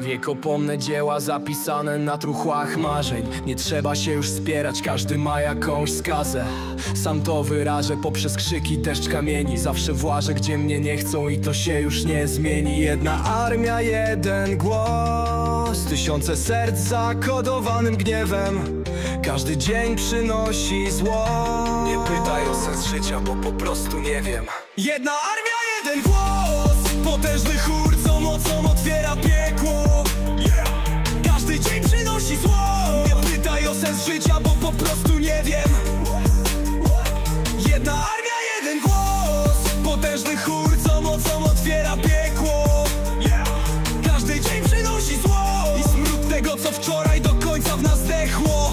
Wiekopomne dzieła zapisane na truchłach marzeń. Nie trzeba się już spierać, każdy ma jakąś skazę. Sam to wyrażę poprzez krzyki deszcz kamieni. Zawsze włażę gdzie mnie nie chcą i to się już nie zmieni. Jedna armia, jeden głos. Tysiące serc zakodowanym gniewem. Każdy dzień przynosi zło. Nie pytaj o sens życia, bo po prostu nie wiem. Jedna armia, jeden głos. Potężny chór, co mocą zło. Nie pytaj o sens życia, bo po prostu nie wiem. Jedna armia, jeden głos. Potężny chór, co mocą otwiera piekło. Każdy dzień przynosi zło. I smród tego, co wczoraj do końca w nas zdechło.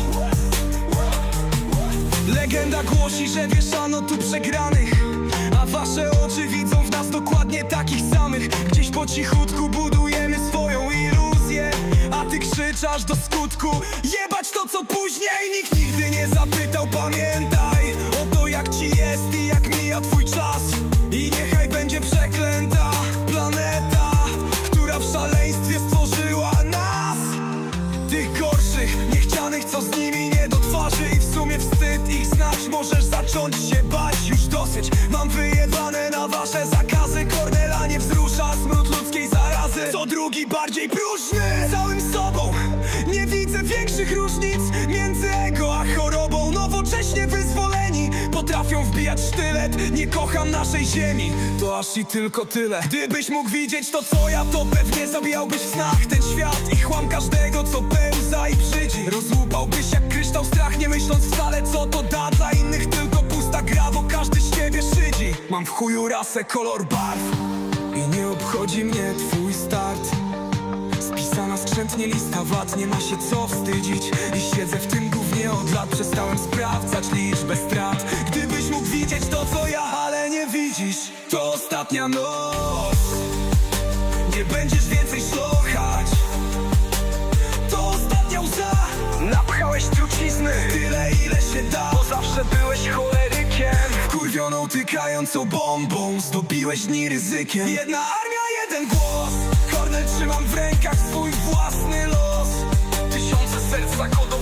Legenda głosi, że wieszano tu przegranych. A wasze oczy widzą w nas dokładnie takich samych. Gdzieś po cichutku A ty krzyczasz do skutku. Jebać to co później Nikt nigdy nie zapytał, pamiętaj O to jak ci jest i jak mija twój czas. I niechaj będzie przeklęta planeta Która w szaleństwie stworzyła nas. Tych gorszych, niechcianych, co z nimi nie do twarzy. I w sumie wstyd ich znać, możesz zacząć się bać Już dosyć, mam wyjebane na wasze zakazy. Kornela nie wzrusza smród ludzkiej zarazy. Co drugi bardziej próżny większych różnic Między ego a chorobą. Nowocześnie wyzwoleni Potrafią wbijać sztylet. Nie kocham naszej ziemi To aż i tylko tyle. Gdybyś mógł widzieć to co ja To pewnie zabijałbyś w snach ten świat. I chłam każdego co pełza i brzydzi Rozłupałbyś jak kryształ strach Nie myśląc wcale co to da Dla innych. Tylko pusta gra Bo każdy z ciebie szydzi. Mam w chuju rasę, kolor barw I nie obchodzi mnie twój start Spisana skrzętnie lista wad, nie ma się co wstydzić. I siedzę w tym gównie od lat, przestałem sprawdzać liczbę strat. Gdybyś mógł widzieć to co ja, ale nie widzisz To ostatnia noc. Nie będziesz więcej szlochać To ostatnia łza. Napchałeś trucizny. Tyle ile się da. Bo zawsze byłeś cholerykiem. Wkurwioną tykającą bombą. Zdobiłeś dni ryzykiem. Jedna armia, jeden głos. Kornel trzymam w rękach swój własny los. Tysiące serc zakodowanym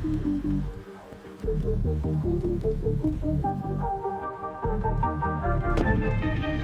Thank you.